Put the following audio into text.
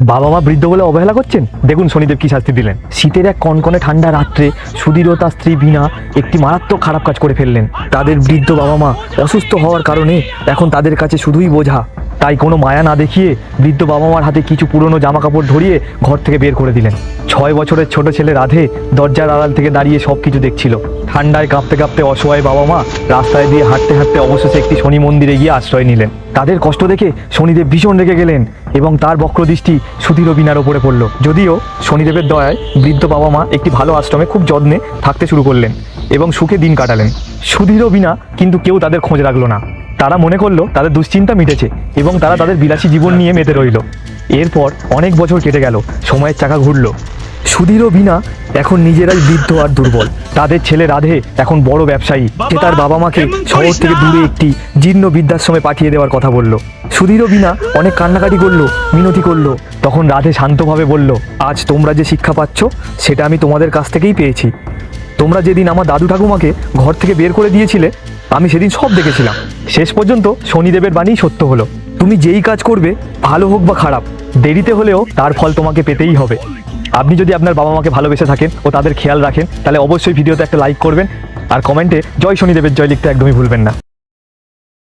বাবা মা বৃদ্ধ বলে অবহেলা করছেন? দেখুন শনিদেব কি শাস্তি দিলেন। শীতের এক কনকনে ঠান্ডা রাত্রে সুধীর তার স্ত্রী বিনা একটি মারাত্মক খারাপ কাজ করে ফেললেন। তাদের বৃদ্ধ বাবা মা অসুস্থ হওয়ার কারণে এখন তাদের কাছে শুধুই বোঝা। তাই কোনো মায়া না দেখিয়ে বৃদ্ধ বাবা মার হাতে কিছু পুরনো জামা কাপড় ধরিয়ে ঘর থেকে বের করে দিলেন। ছয় বছরের ছোট ছেলে রাধে দরজার আড়াল থেকে দাঁড়িয়ে সব কিছু দেখছিল। ঠান্ডায় কাঁপতে কাঁপতে অসহায় বাবা মা রাস্তায় দিয়ে হাঁটতে হাঁটতে অবশেষে একটি শনি মন্দিরে গিয়ে আশ্রয় নিলেন। তাদের কষ্ট দেখে শনিদেব ভীষণ রেগে গেলেন এবং তার বক্রদৃষ্টি সুধীর বিনার ওপরে পড়ল। যদিও শনিদেবের দয়ায় বৃদ্ধ বাবা মা একটি ভালো আশ্রমে খুব যত্নে থাকতে শুরু করলেন এবং সুখে দিন কাটালেন। সুধীর বিনা কিন্তু কেউ তাদের খোঁজ রাখল না। তারা মনে করল তাদের দুশ্চিন্তা মিটেছে এবং তারা তাদের বিলাসী জীবন নিয়ে মেতে রইল। এরপর অনেক বছর কেটে গেল সময়ের চাকা ঘুরলো। সুধীর ও বিনা এখন নিজেরাই বৃদ্ধ আর দুর্বল। তাদের ছেলে রাধে এখন বড় ব্যবসায়ী। সে তার বাবা মাকে শহর থেকে দূরে একটি জীর্ণ বৃদ্ধাশ্রমে পাঠিয়ে দেওয়ার কথা বলল। সুধীর ও বিনা অনেক কান্নাকাটি করল মিনতি করল। তখন রাধে শান্তভাবে বলল আজ তোমরা যে শিক্ষা পাচ্ছ সেটা আমি তোমাদের কাছ থেকেই পেয়েছি। তোমরা যেদিন আমার দাদু ঠাকুমাকে ঘর থেকে বের করে দিয়েছিলে আমি সেদিন সব দেখেছিলাম। শেষ পর্যন্ত শনিদেবের বাণী সত্য হলো। তুমি যেই কাজ করবে, ভালো হোক বা খারাপ, দেরিতে হলেও তার ফল তোমাকে পেতেই হবে। আপনি যদি আপনার বাবা মাকে ভালোবেসে থাকেন ও তাদের খেয়াল রাখেন, তাহলে অবশ্যই ভিডিওতে একটা লাইক করবেন। আর কমেন্টে জয় শনিদেবের জয় লিখতে একদমই ভুলবেন না।